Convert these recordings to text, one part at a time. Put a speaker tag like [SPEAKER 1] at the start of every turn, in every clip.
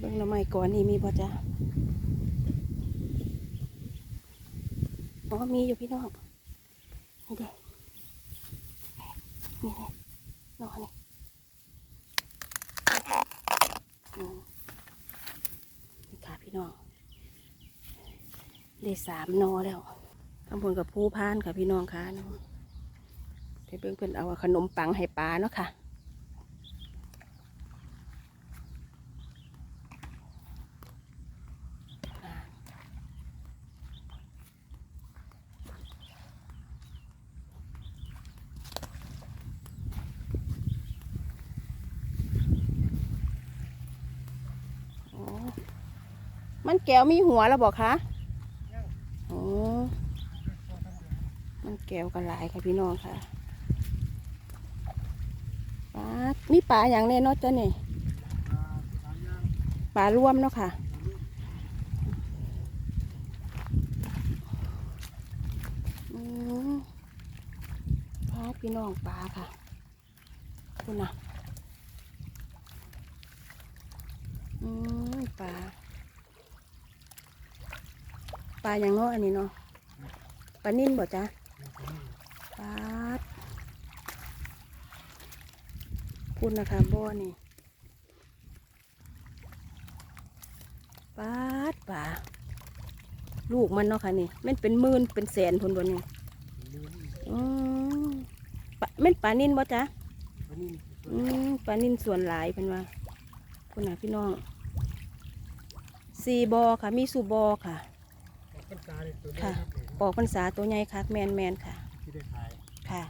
[SPEAKER 1] เบิ่งหน่อไม้ก่อนนี่มีบ่จ้ะอ๋อมีอยู่พี่น้องนี่เด้นี่นี่นอนนี่มนี่ค่ะพี่น้องได้สามนอแล้วข้างบนกับผู้พานค่ะพี่น้องค่ะเดี๋ยวเบิ่งเพิ่นเอาขนมปังให้ปลาเนาะค่ะ โอ้ มันแก้วมีหัวแล้วบอกคะโอ้มันแก้วกันหลายค่ะพี่น้องค่ะปลามีปลาอย่างแน่เนอนจ้ะนี่ปลารวมเนาะค่ะอืมปลาพี่น้องปลาค่ะ คุณน่ะอืมปลา ปลาอย่างเนาะอันนี้เนาะปลานิ่นบ่จ๊ะปลาดพูดนะคะบ่อนี่ปลาดปลาลูกมันเนาะค่ะนี่มันเป็นหมื่นเป็นแสนพุ่นบนนี่อืมปลาแม่นปลานิ่นบ่จ๊ะอืมปลานิ่นส่วนหลายเป็นว่าคุณน่ะพี่น้องซีบอค่ะ มีสูบอค่ะ ค่ะปอกพรรษาตัวใหญ่คักแมนแมนค่ะ
[SPEAKER 2] ที่ได้ขาย
[SPEAKER 1] ค่ะ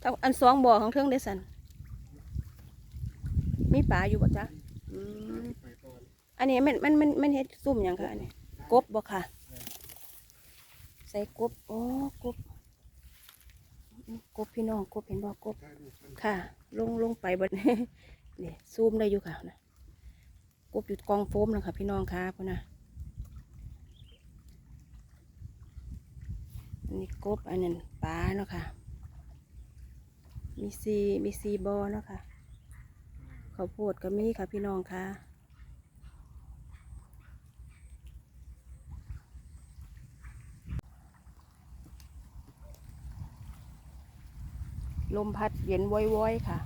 [SPEAKER 1] เอาอันสองบ่อของเทิงได้สันมีปลาอยู่บ่จ๊ะอืม
[SPEAKER 2] ไปก่อน
[SPEAKER 1] อันนี้มันมันมันมันเฮ็ดซุ่มหยังคะอันนี้ กบบ่ค่ะใส่กบโอ้กบกบพี่น้องกบเห็นบ่กบ
[SPEAKER 2] ถ่ายรูปกัน
[SPEAKER 1] ค่ะ ลงลงไปบนนี่ซูมได้อยู่ค่ะนะกบอยู่กองโฟมนะคะพี่น้องค่ะพ่อนะอันนี้กบอันนั้นปลาเนาะค่ะ มีซีมีซีบอเนาะค่ะข้าวโพดก็มีค่ะพี่น้องค่ะ ลมพัดเย็นว้อยๆค่ะ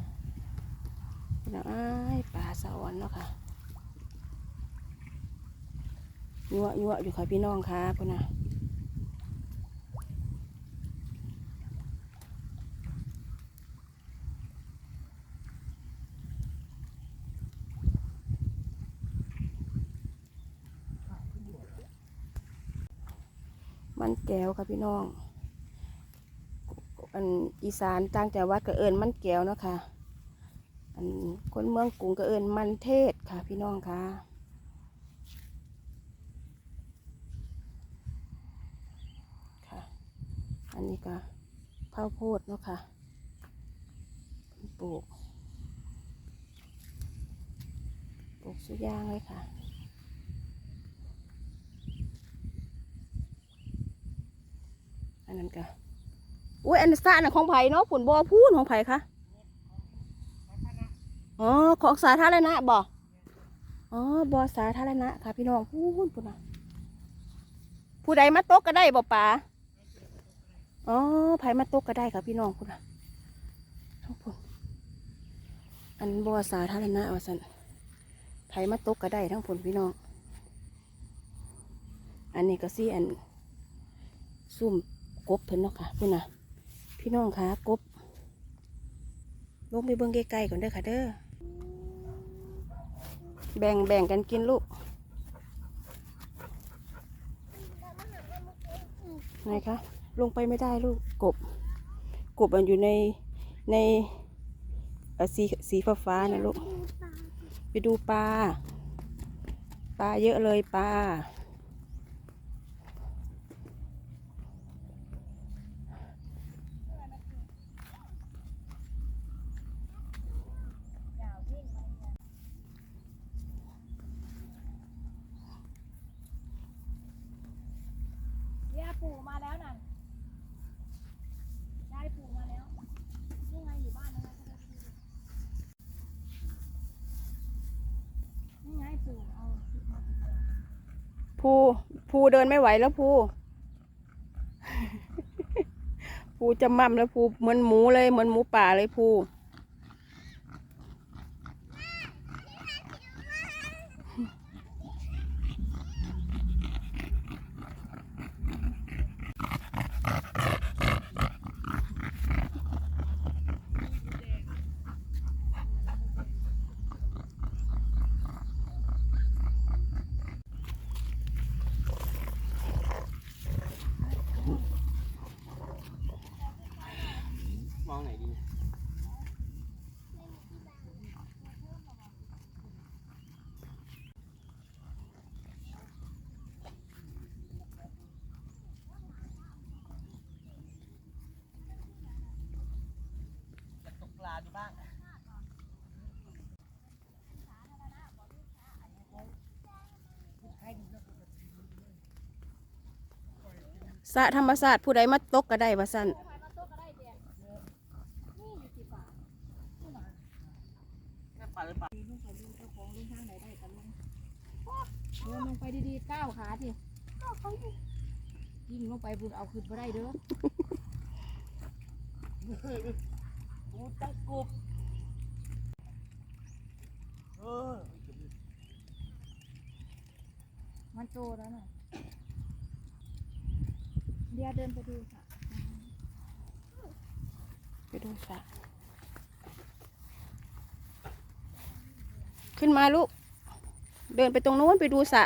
[SPEAKER 1] นะอ้ปลาสะออนเนาะค่ะยัวยัวอยู่ค่ะพี่น้องค่ะพุ่นนะมันแก้วค่ะพี่น้อง อันอีสานต่างจังหวัดก็เอิญมันแก้วเนาะค่ะ อันคนเมืองกรุงก็เอิญมันเทศค่ะ พี่น้องค่ะค่ะ อันนี้ก็ข้าวโพดเนาะค่ะปลูกปลูกสุย่างเลยค่ะอันนั้นก็ อุ้ยอันสระน่ะของไผ่เนาะผลบ่อพูนของไผ่คะอ๋อของสาธารณะบ่อ๋อบ่อสาธารณะค่ะพี่น้องพูนพูนนะผู้ใดมาตกก็ได้บ่ป่าอ๋อไผ่มาตกก็ได้ค่ะพี่น้องพูนนะทั้งพูนอันบ่อสาธารณะว่าสันไผ่มาตกก็ได้ทั้งพูนพี่น้อง อันนี้ก็สิอันซุ่มกบเพิ่นเนาะค่ะพูนนะ พี่น้องคะกบลงไปเบิ่งใกล้ๆก่อนเด้อค่ะเด้อแบ่งแบ่งกันกินลูกไหนคะลงไปไม่ได้ลูกกบ กบมันอยู่ในในสีสีฟ้าฟ้าๆนะลูก ไปดูปลา ปลาเยอะเลยปลา น ภูภูเดินไม่ไหวแล้วภูภูจะมั่มแล้วภูเหมือนหมูเลยเหมือนหมูป่าเลยภู
[SPEAKER 2] จะตกปลาดูบ้าง
[SPEAKER 1] สระธรรมศาสตร์ผู้ใดมาตกก็ได้ว่าสั้น
[SPEAKER 2] แค่ปลาหรือเปล่า
[SPEAKER 3] ลงไปดูเจ้าของลงทางไหนได้กันลงเดินลงไปดีๆก้าวขาทียิ่งลงไปบุญเอาขึ้นมาได้เด้อ
[SPEAKER 2] ปูตั้งกบเออ
[SPEAKER 3] มันโตแล้วน่ะเดียวเดินไปดูค่ะ
[SPEAKER 1] ไปดูสระขึ้นมาลูก เดินไปตรงนู้นไปดูสระ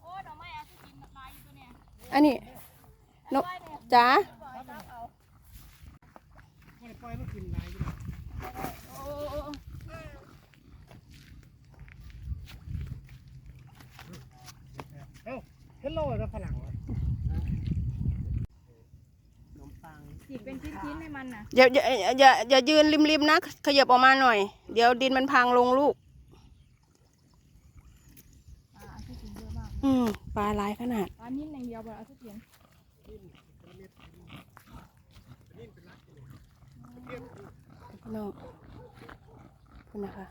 [SPEAKER 3] โอ้ดอกไม้เอาที่กินมาลายอยู่ตัวเนี่ย
[SPEAKER 1] อันนี้นกจ๋า
[SPEAKER 2] ไม่ได้ปล่อยมันเอ้าเฮลโลแล้วฝรั่งวะขนมปัง
[SPEAKER 3] ฉีกเป็นชิ้นๆให้มันนะ
[SPEAKER 1] อย่าอย่าอย่าอย่ายืนริมๆนะ ขยับออกมาหน่อย เดี๋ยวดินมันพังลงลูก
[SPEAKER 3] ปลาเอาที่กินเย อะมาก
[SPEAKER 1] อืมปลาหลายขนาด
[SPEAKER 3] ปลานิ่มอย่างเดียวบ่เอาที่กิน
[SPEAKER 1] พี่น้องคุณนะคะ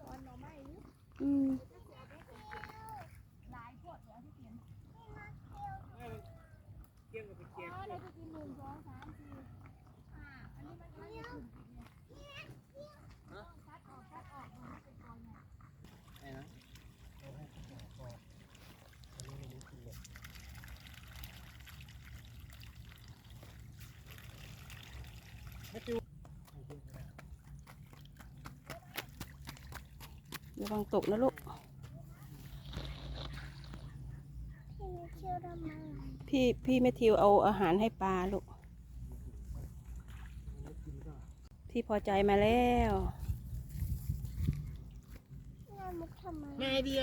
[SPEAKER 3] ร้อนหน่อไม้นี่
[SPEAKER 1] อืม
[SPEAKER 3] หลายพวกเดี๋ยวเอาที่กิน
[SPEAKER 2] เกี่ยงกับไปเกี่ยง
[SPEAKER 3] อ๋อเราจะกินหนึ่งสองสามสี่ห้าอันนี้มันไม่ได้กินเนี่ยคัดออกคัดออกมันเป็นกองเนี่ย
[SPEAKER 2] ไอ้นะ
[SPEAKER 1] ระวังตกนะลูก พี่พี่แมทธิวเอาอาหารให้ปลาลูก พี่พอใจมาแล้ว
[SPEAKER 2] แม่เดีย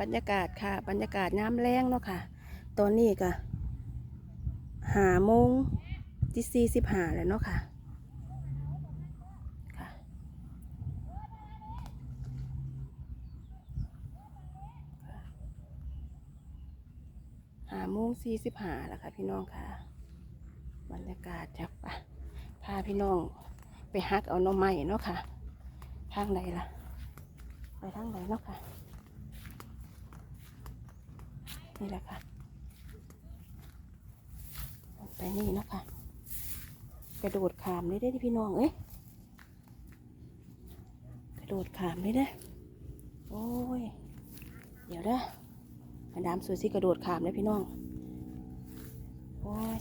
[SPEAKER 1] บรรยากาศค่ะ บรรยากาศน้ำแรงเนาะค่ะ ตอนนี้ก็หาโมงที่สี่สิบหาแล้วเนาะค่ะหาโมงสี่สิบหาแล้วค่ะพี่น้องค่ะ บรรยากาศจะปะพาพี่น้องไปฮักเอาน่อไม้เนาะค่ะ ทางไหนล่ะ ไปทางไหนเนาะค่ะ นี่แหละค่ะไปนี่นะคะกระโดดขามได้ได้พี่น้องเอ้ยกระโดดขามได้ได้โอ้ย เดี๋ยวนะมาดามสวยสิกระโดดขามได้พี่น้อง โอ้ย